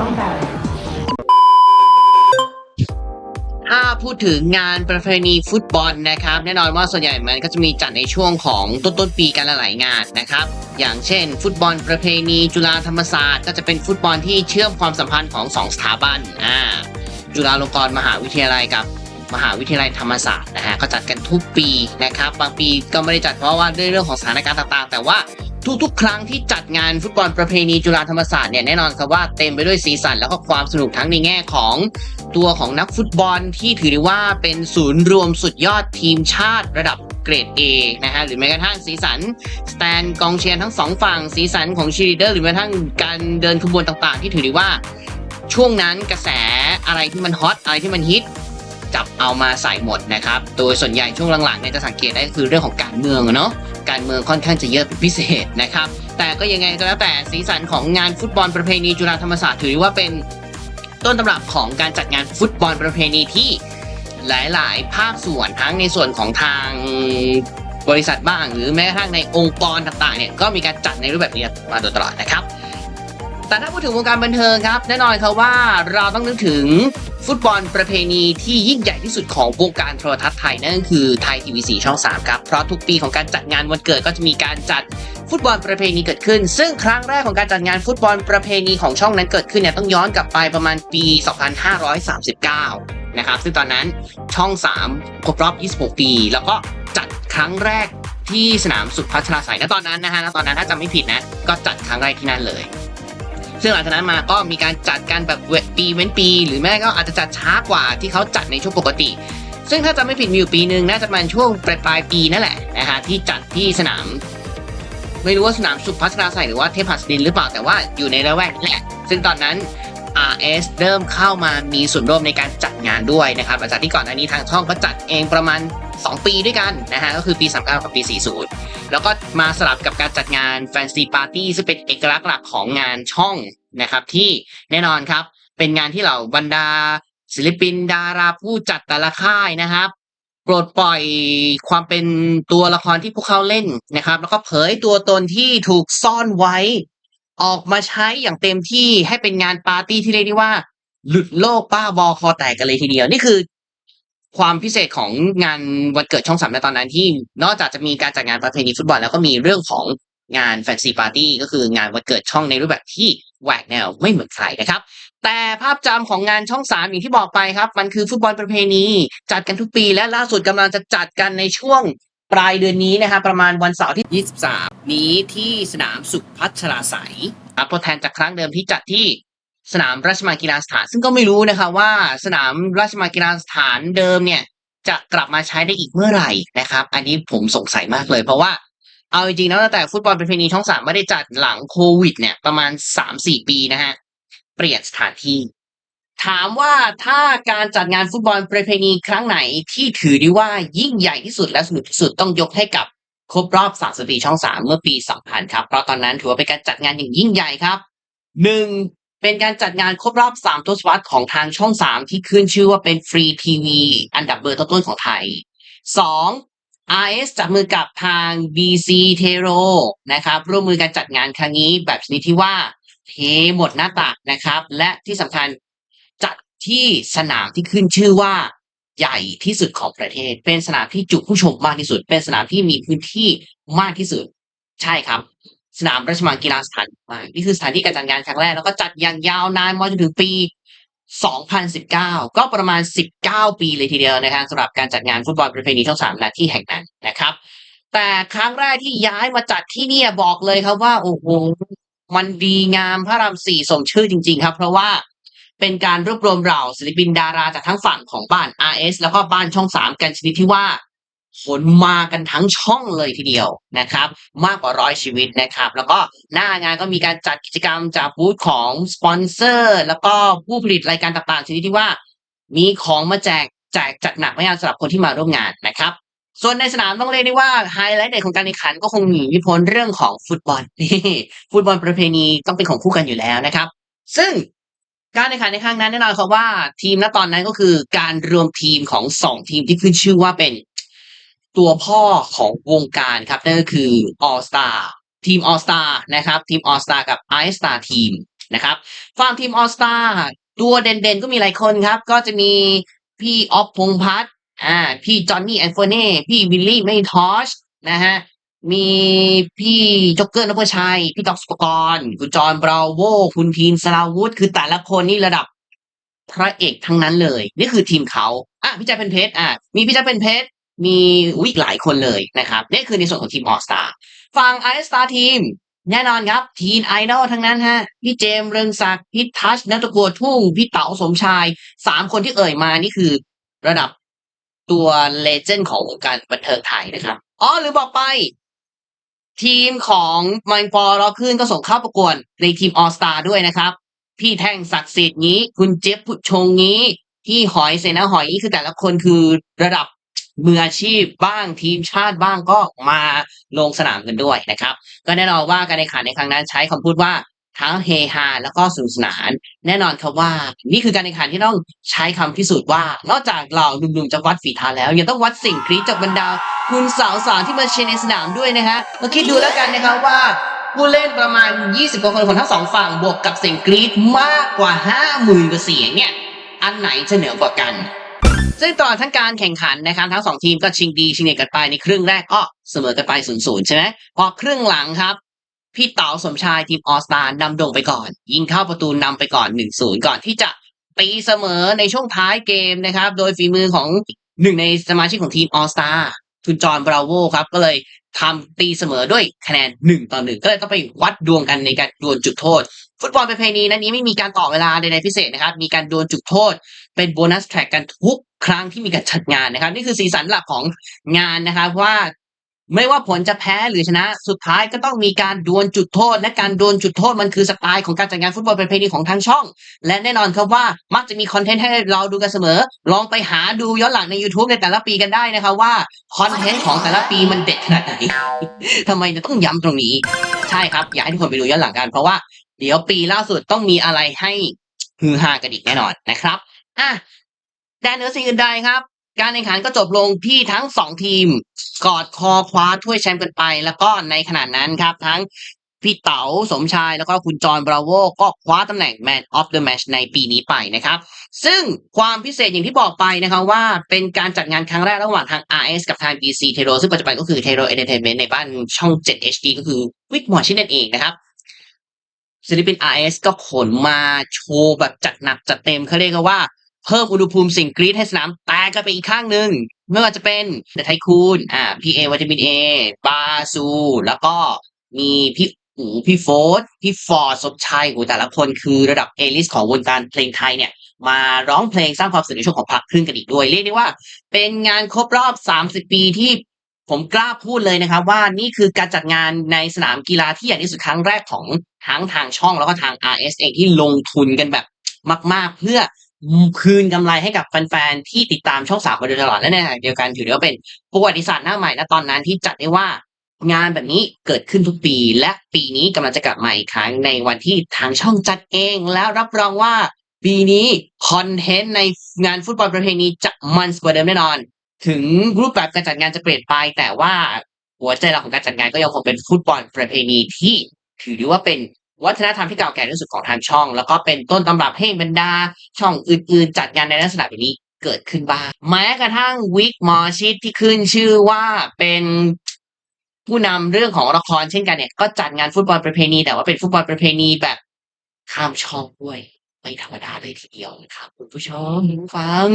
ต้องการถ้าพูดถึงงานประเพณีฟุตบอลนะครับ แน่นอนว่าส่วนใหญ่มันก็จะมีจัดในช่วงของต้นต้นปีกันหลายงานนะครับ อย่างเช่น ฟุตบอลประเพณีจุฬาธรรมศาสตร์ ก็จะเป็นฟุตบอลที่เชื่อมความสัมพันธ์ของ 2 สถาบันอ่าจุฬาลงกรณ์มหาวิทยาลัยกับมหาวิทยาลัยธรรมศาสตร์นะฮะก็จัดกันทุกปีนะครับ บางปีก็ไม่ได้จัดเพราะว่าด้วยเรื่องของสถานการณ์ต่างๆ แต่ว่า ทุกๆ ครั้งที่จัดงานฟุตบอลประเพณีจุฬาธรรมศาสตร์เนี่ยแน่นอนครับว่าเต็มไปด้วยสีสันแล้วก็ความสนุกทั้งในแง่ของตัวของนักฟุตบอลที่ถือได้ว่าเป็นศูนย์รวมสุดยอดทีมชาติระดับเกรด A นะฮะหรือแม้กระทั่งสีสันสแตนกองเชียร์ทั้งสองฝั่งสีสันของชีริเดอร์หรือแม้กระทั่งการเดินขบวนต่างๆ ที่ถือได้ว่า ช่วงนั้นกระแสอะไรที่มันฮอตอะไรที่มันฮิตจับเอามาใส่หมดนะครับ โดยส่วนใหญ่ช่วงหลังๆเนี่ยจะสังเกตได้คือเรื่องของการเมืองเนาะ การเมืองค่อนข้างจะเยอะเป็นพิเศษนะครับ แต่ก็ยังไงก็แล้วแต่สีสันของงานฟุตบอลประเพณีจุฬาธรรมศาสตร์ถือว่าเป็นต้นตำรับของการจัดงานฟุตบอลประเพณีที่หลาย ๆ ภาคส่วนทั้งในส่วนของทางบริษัทบ้าง หรือแม้กระทั่งในองค์กรต่าง ๆ เนี่ยก็มีการจัดในรูปแบบนี้มาโดยตลอดนะครับ แต่ถ้าพูดถึงวงการบันเทิงครับ แน่นอนครับว่าเราต้องนึกถึง ฟุตบอลประเพณีที่ยิ่งใหญ่ที่สุดของวงการโทรทัศน์ไทยนั่นก็คือไทยทีวีสีช่อง 3 ครับ เพราะทุกปีของการจัดงานวันเกิดก็จะมีการจัดฟุตบอลประเพณีเกิดขึ้น ซึ่งครั้งแรกของการจัดงานฟุตบอลประเพณีของช่องนั้นเกิดขึ้นเนี่ยต้องย้อนกลับไปประมาณปี 2539 นะครับ ซึ่งตอนนั้นช่อง 3 ครบรอบ 26 ปี แล้วก็จัดครั้งแรกที่สนามสุพัชราไสยณตอนนั้นนะฮะณตอนนั้นถ้าจำไม่ผิดนะ ก็จัดครั้งแรกที่นั่นเลย ซึ่งหลังจากนั้นมาก็มีการจัดกันแบบปีเว้นปี หรือแม่ก็อาจจะจัดช้ากว่าที่เขาจัดในช่วงปกติ ซึ่งถ้าจำไม่ผิดมีอยู่ปีหนึ่งน่าจะประมาณช่วงปลายปลายปีนั่นแหละนะฮะที่จัดที่สนาม ไม่รู้ว่าสนามสุพัชราไสยหรือว่าเทพหัสดินหรือเปล่าแต่ว่าอยู่ในละแวกแหละ ซึ่งตอนนั้น RS เริ่มเข้ามามีส่วนร่วมในการจัดงานด้วยนะครับหลังจากที่ก่อนหน้านี้ทางช่องก็จัดเองประมาณ 2 ปีด้วยกันนะฮะก็คือปี 39 กับปี 40 แล้วก็มาสลับกับการจัดงานแฟนซีปาร์ตี้ซึ่งเป็นเอกลักษณ์หลักของงานช่องนะครับที่แน่นอนครับเป็นงานที่เหล่าบรรดา ศิลปินดาราผู้จัดแต่ละค่ายนะครับปลดปล่อยความเป็นตัวละครที่พวกเขาเล่นนะครับ แล้วก็เผยตัวตนที่ถูกซ่อนไว้ ออกมาใช้อย่างเต็มที่ให้เป็นงานปาร์ตี้ที่เรียกได้ว่า หลุดโลกป้าบอคอแตกกันเลยทีเดียว นี่คือ ความพิเศษของงานวันเกิดช่องสามในตอนนั้นที่ นอกจากจะมีการจัดงานประเพณีฟุตบอลแล้วก็มีเรื่องของงานแฟนซีปาร์ตี้ก็คืองานวันเกิดช่องในรูปแบบที่แหวกแนวไม่เหมือนใครนะครับ แต่ภาพจำของงานช่องสามอย่างที่บอกไปครับ มันคือฟุตบอลประเพณี จัดกันทุกปีและล่าสุดกำลังจะจัดกันในช่วงปลายเดือนนี้นะครับประมาณวันเสาร์ที่ 23 นี้ที่สนามสุพัชราไสยครับทดแทนจากครั้งเดิมที่จัดที่ สนามราชมังกีฬาสถาน ซึ่งก็ไม่รู้นะครับว่าสนามราชมังกีฬาสถานเดิมเนี่ย จะกลับมาใช้ได้อีกเมื่อไหร่นะครับ อันนี้ผมสงสัยมากเลย เพราะว่าเอาจริงๆแล้วตั้งแต่ฟุตบอลเประเพณีช่องสามไม่ได้จัดหลังโควิด เนี่ย ประมาณ3-4ปีนะฮะเปลี่ยนสถานที่ ถามว่าถ้าการจัดงานฟุตบอลประเพณีครั้งไหนที่ถือได้ว่ายิ่งใหญ่ที่สุดและสนุกที่สุดต้องยกให้กับครบรอบ30ปีช่อง3เมื่อปี2000ครับ เพราะตอนนั้นถือว่าเป็นการจัดงานอย่างยิ่งใหญ่ครับหนึ่ง เป็นการจัดงานครบรอบ 3 ทศวรรษของทางช่อง 3 ที่ขึ้นชื่อว่าเป็นฟรีทีวีอันดับเบอร์ต้นๆของไทย 2 RS จับมือกับทาง BC t e r o นะครับ ร่วมมือกันจัดงานครั้งนี้แบบชนิดที่ว่าเทหมดหน้าตักนะครับ และที่สำคัญจัดที่สนามที่ขึ้นชื่อว่าใหญ่ที่สุดของประเทศ เป็นสนามที่จุผู้ชมมากที่สุด เป็นสนามที่มีพื้นที่มากที่สุด ใช่ครับ สนามราชมังกีฬาสถานมานี่คือสถานที่การจัดงานครั้งแรก แล้วก็จัดอย่างยาวนานมาจนถึงปี 2019 ก็ประมาณ 19 ปีเลยทีเดียวนะครับสำหรับการจัดงานฟุตบอลประเพณีช่องสามณที่แห่งนั้นนะครับ แต่ครั้งแรกที่ย้ายมาจัดที่นี่บอกเลยครับว่าโอ้โหมันดีงามพระรามสี่สมชื่อจริง ๆ ครับ เพราะว่าเป็นการรวบรวมเหล่าศิลปินดาราจากทั้งฝั่งของบ้าน RS แล้วก็บ้านช่องสามกันชนิดที่ว่า ขนมากันทั้งช่องเลยทีเดียวนะครับ มากกว่าร้อยชีวิตนะครับ แล้วก็หน้างานก็มีการจัดกิจกรรมจากบูธของสปอนเซอร์แล้วก็ผู้ผลิตรายการต่างๆชนิดที่ว่า มีของมาแจกแจกจัดหนักไม่ยากสำหรับคนที่มาร่วมงานนะครับส่วนในสนามต้องเรียกได้ว่าไฮไลท์เด็ดของการแข่งขันก็คงหนีไม่พ้นเรื่องของฟุตบอลนี่ฟุตบอลประเพณีต้องเป็นของคู่กันอยู่แล้วนะครับ ซึ่งการแข่งขันในครั้งนั้นแน่นอนครับว่าทีมณตอนนั้นก็คือการรวมทีมของสองทีมที่ขึ้นชื่อว่าเป็น ตัวพ่อของวงการครับนั่นก็คือ All Star ทีม All Star นะครับทีม All Star กับ i Star Team นะครับฝั่งทีม All Star ตัวเด่นๆก็มีหลายคนครับ ก็จะมีพี่ออฟพงพัฒน์อ่าพี่จอห์นนี่แอนโฟเน่พี่วิลลี่ไม่ทอชนะฮะมีพี่จ็อกเกอร์นพชัย พี่ตอกสปกรณ์คุณจอห์นบราวโว คุณทีนสลาวุธ คือแต่ละคนนี่ระดับพระเอกทั้งนั้นเลย นี่คือทีมเขาอะพี่แจ๊คเป็นเพชรอะมีพี่แจ๊คเป็นเพชร มีอุ๊ยอีกหลายคนเลยนะครับนี่คือในส่วนของทีมออสตาฝั่งไอสตาทีมแน่นอนครับทีนไอดอลทั้งนั้นฮะพี่เจมเรืองศักดิ์พี่ทัชนัตกัวทุ่งพี่เต๋าสมชายสามคนที่เอ่ยมานี่คือระดับตัวเลเจนด์ของวงการบันเทิงไทยนะครับอ๋อหรือบอกไป ทีมของม i น d อ o รอขึ้นก็ส่งเข้าประกวดในทีมออสตาด้วยนะครับ พี่แท่งศักดิ์สิทธิ์นี้ คุณเจฟพุชงนี้ พี่หอยเสนาหอยนี่คือแต่ละคนคือระดับ มืออาชีพบ้างทีมชาติบ้างก็มาลงสนามกันด้วยนะครับ ก็แน่นอนว่าการแข่งขันในครั้งนั้นใช้คำพูดว่าทั้งเฮฮาแล้วก็สนุกสนาน แน่นอนครับว่า นี่คือการแข่งขันที่ต้องใช้คำพิสูจน์ว่า นอกจากเราหนุ่มๆจะวัดฝีเท้าแล้ว ยังต้องวัดสิ่งกรี๊ดจากบรรดา คุณสาวๆที่มาเชียร์ในสนามด้วยนะฮะมาคิดดูแล้วกันนะครับว่าผู้เล่นประมาณ 20กว่าคนของทั้งสองฝั่งบวกกับเสียงกรี๊ดมากกว่า 50,000กว่าเสียงเนี่ย อันไหนจะเหนือกว่ากัน ซึ่งตลอดทั้งการแข่งขันนะครับทั้งสองทีมก็ชิงดีชิงเด็ดกันไปในครึ่งแรกก็เสมอกันไป0ูนย์ใช่ไหมพอครึ่งหลังครับ พี่เต๋าสมชายทีมออสตานำโด่งไปก่อน ยิงเข้าประตูนำไปก่อน1-0ก่อนที่จะตีเสมอในช่วงท้ายเกมนะครับ โดยฝีมือของหนึ่งในสมาชิกของทีมออสตาคุณจอห์นบราโวครับ ก็เลยทำตีเสมอด้วยคะแนนหนึ่งต่อหนึ่งก็เลยต้องไปวัดดวงกันในการดวลจุดโทษ ฟุตบอลประเพณีนั้นนี้ไม่มีการต่อเวลาใดๆพิเศษนะครับ มีการดวลจุดโทษ เป็นโบนัสแทร็กกันทุก ครั้งที่มีการจัดงานนะครับ นี่คือสีสันหลักของงานนะครับว่าไม่ว่าผลจะแพ้หรือชนะ สุดท้ายก็ต้องมีการดวลจุดโทษ และการดวลจุดโทษมันคือสไตล์ของการจัดงานฟุตบอลประเพณีของทางช่อง และแน่นอนครับว่ามักจะมีคอนเทนต์ให้เราดูกันเสมอ ลองไปหาดูย้อนหลังใน YouTube ในแต่ละปีกันได้นะครับว่าคอนเทนต์ของแต่ละปีมันเด็ดขนาดไหนทำไมจะต้องย้ำตรงนี้ ใช่ครับ อยากให้ทุกคนไปดูย้อนหลังกันเพราะว่าเดี๋ยวปีล่าสุดต้องมีอะไรให้ฮือฮากันอีกแน่นอนนะครับอะ แต่เหนือสิ่งอื่นใดครับ การแข่งขันก็จบลงที่ทั้งสองทีม กอดคอคว้าถ้วยแชมป์กันไป แล้วก็ในขณะนั้นครับ ทั้งพี่เต๋าสมชายแล้วก็คุณจอห์นบราโวก็คว้าตำแหน่ง Man of the Match ในปีนี้ไปนะครับ ซึ่งความพิเศษอย่างที่บอกไปนะครับว่าเป็นการจัดงานครั้งแรกระหว่างทาง RS กับทาง BC t e r o ซึ่งปัจจุบันก็คือ t e r o Entertainment ในบ้านช่อง 7 HD ก็คือวิกหมอชินนั่นเองนะครับศิลปิน RS ก็ขนมาโชว์แบบจัดหนักจัดเต็มเขาเรียกว่า เพิ่มอุณหภูมิสิ่งกรีดให้สนามแตกกันไปอีกข้างหนึ่งไม่ว่าจะเป็นเดไทคูนอ่าพีเอวิตามินเอบาซู แล้วก็มีพี่อูพี่โฟร์พี่ฟอร์ดสมชัยโหแต่ละคนคือระดับเอลิสของวงการเพลงไทยเนี่ย มาร้องเพลงสร้างความสนุกในช่วงของพักครึ่งกันอีกด้วย เรียกได้ว่า เป็นงานครบรอบ 30 ปีที่ผมกล้าพูดเลยนะครับว่านี่คือการจัดงานในสนามกีฬาที่ใหญ่ที่สุดครั้งแรกของทั้งทางช่องแล้วก็ทาง RS เองที่ลงทุนกันแบบมาก ๆ เพื่อ คืนกำไรให้กับแฟนๆ ที่ติดตามช่องสามมาโดยตลอดและในขณะเดียวกันถือว่าเป็นประวัติศาสตร์หน้าใหม่ณตอนนั้นที่จัดได้ว่างานแบบนี้เกิดขึ้นทุกปี และปีนี้กำลังจะกลับมาอีกครั้งในวันที่ทางช่องจัดเอง แล้วรับรองว่าปีนี้คอนเทนต์ในงานฟุตบอลประเพณีจะมันกว่าเดิมแน่นอน ถึงรูปแบบการจัดงานจะเปลี่ยนไป แต่ว่าหัวใจหลักของการจัดงานก็ยังคงเป็นฟุตบอลประเพณีที่ถือได้ว่าเป็น วัฒนธรรมที่เก่าแก่ที่สุดของทางช่อง แล้วก็เป็นต้นตำรับให้บรรดาช่องอื่นๆ จัดงานในลักษณะแบบนี้เกิดขึ้นบ้างแม้กระทั่งวิกมอชิดที่ขึ้นชื่อว่าเป็นผู้นำเรื่องของละครเช่นกันเนี่ย ก็จัดงานฟุตบอลประเพณี แต่ว่าเป็นฟุตบอลประเพณีแบบข้ามช่องด้วย ไม่ธรรมดาเลยทีเดียวนะครับ คุณผู้ชมฟัง